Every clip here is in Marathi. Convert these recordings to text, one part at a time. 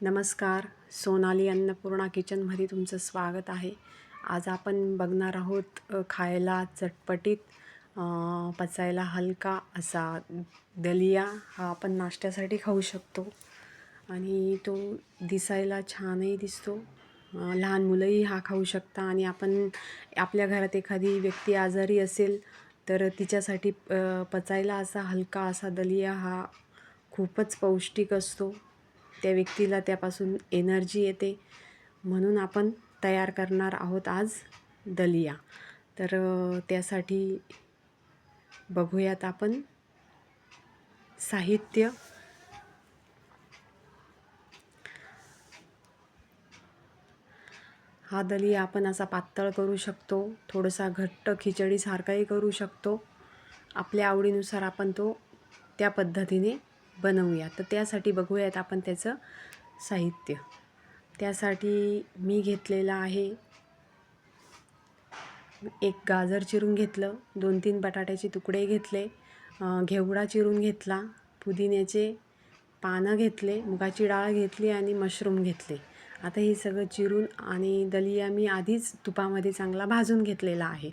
नमस्कार सोनाली अन्नपूर्णा किचनमध्ये तुमचं स्वागत आहे. आज आपण बघणार आहोत खायला चटपटीत पचायला हलका असा दलिया हा आपण नाश्त्यासाठी खाऊ शकतो. आणि तो दिसायला छानही दिसतो. लहान मुलंही हा खाऊ शकता आणि आपण आपल्या घरात एखादी व्यक्ती आजारी असेल तर तिच्यासाठी पचायला असा हलका असा दलिया हा खूपच पौष्टिक असतो. त्या व्यक्तीला त्यापासून एनर्जी येते. म्हणून आपण तयार करणार आहोत आज दलिया. तर त्यासाठी बघूयात आपण साहित्य. हा दलिया आपण असा पातळ करू शकतो. थोडासा घट्ट खिचडीसारखाही करू शकतो. आपल्या आवडीनुसार आपण तो त्या पद्धतीने बनवूया. तर त्यासाठी बघूयात आपण त्याचं साहित्य. त्यासाठी मी घेतलेलं आहे एक गाजर चिरून घेतलं दोन तीन बटाट्याचे तुकडे घेतले घेवडा चिरून घेतला पुदिन्याचे पानं घेतले मुगाची डाळ घेतली आणि मशरूम घेतले. आता हे सगळं चिरून आणि दलिया मी आधीच तुपामध्ये चांगला भाजून घेतलेला आहे.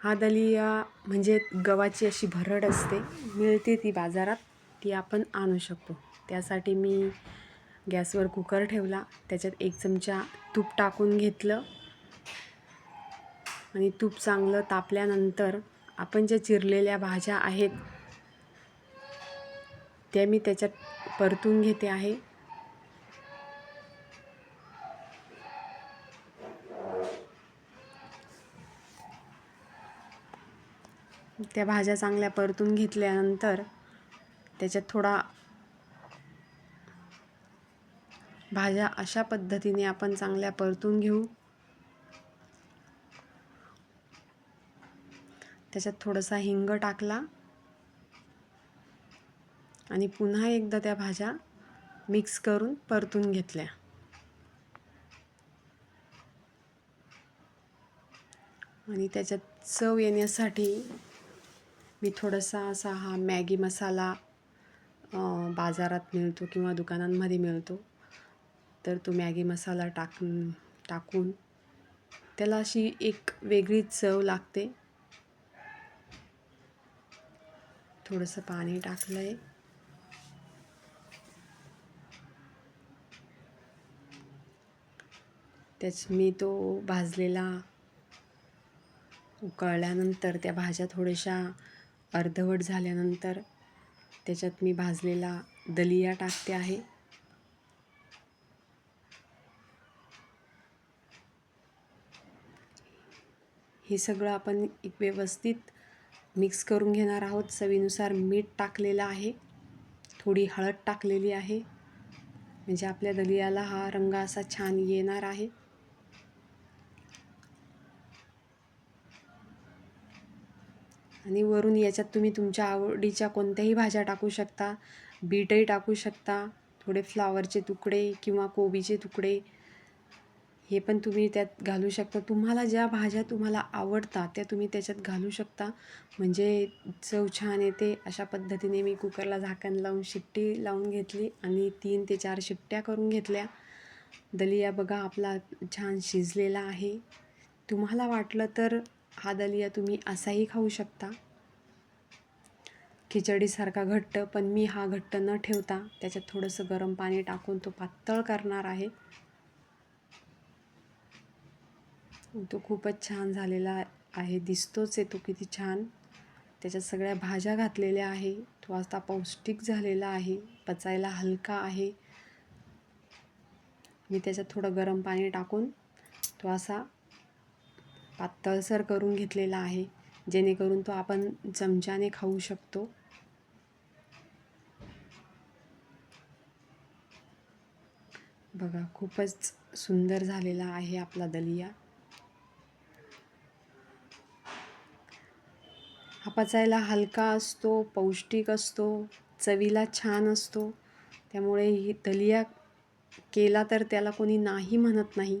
हा दलिया म्हणजे गव्हाची अशी भरड असते मिळते ती बाजारात. ती आपण आणू शकतो. त्यासाठी मी गॅसवर कुकर ठेवला. त्याच्यात एक चमचा तूप टाकून घेतलं. आणि तूप चांगलं तापल्यानंतर आपण ज्या चिरलेल्या भाज्या आहेत त्या मी त्याच्यात परतून घेते आहे. त्या भाज्या चांगल्या परतून घेतल्यानंतर त्याच्यात थोडा भाज्या अशा पद्धतीने आपण चांगल्या परतून घेऊ. त्याच्यात थोडासा हिंग टाकला. आणि पुन्हा एकदा त्या भाज्या मिक्स करून परतून घेतल्या. आणि त्याच्यात चव येण्यासाठी मी थोडासा असा हा मॅगी मसाला बाजारात मिळतो किंवा दुकानांमध्ये मिळतो. तर तो मॅगी मसाला टाक टाकून त्याला अशी एक वेगळी चव लागते. थोडंसं पाणी टाकलं आहे त्याच मी तो भाजलेला उकळल्यानंतर त्या भाज्या थोड्याशा अर्धवट झाल्यानंतर त्याच्यात मी भाजलेला दलिया टाकते आहे. हे सगळं आपण एक व्यवस्थित मिक्स करून घेणार आहोत. चवीनुसार मीठ टाकलेलं आहे. थोडी हळद टाकलेली आहे. म्हणजे आपल्या दलियाला हा रंग असा छान येणार आहे. आणि वरून याच्यात तुम्ही तुमच्या आवडीच्या कोणत्याही भाज्या टाकू शकता. बीटही टाकू शकता. थोडे फ्लावरचे तुकडे किंवा कोबीचे तुकडे. हे पण तुम्ही त्यात घालू शकता. तुम्हाला ज्या भाज्या तुम्हाला आवडतात त्या तुम्ही त्याच्यात घालू शकता. म्हणजे चव छान येते. अशा पद्धतीने मी कुकरला झाकण लावून शिट्टी लावून घेतली आणि तीन ते चार शिट्ट्या करून घेतल्या. दलिया बघा आपला छान शिजलेला आहे. तुम्हाला वाटलं तर हा दलिया तुम्ही असाही खाऊ शकता. खिचडीसारखा घट्ट पण मी हा घट्ट न ठेवता त्याच्यात थोडंसं गरम पाणी टाकून तो पातळ करणार आहे. तो खूपच छान झालेला आहे दिसतोच आहे तो किती छान. त्याच्यात सगळ्या भाज्या घातलेल्या आहे तो आता पौष्टिक झालेला आहे पचायला हलका आहे. मी त्याच्यात थोडं गरम पाणी टाकून तो असा पातळसर करून घेतलेला आहे जेणेकरून तो आपण चमच्याने खाऊ शकतो. बघा खूपच सुंदर झालेला आहे आपला दलिया. हा पचायला हलका असतो पौष्टिक असतो चवीला छान असतो. त्यामुळे ही दलिया केला तर त्याला कोणी नाही म्हणत नाही.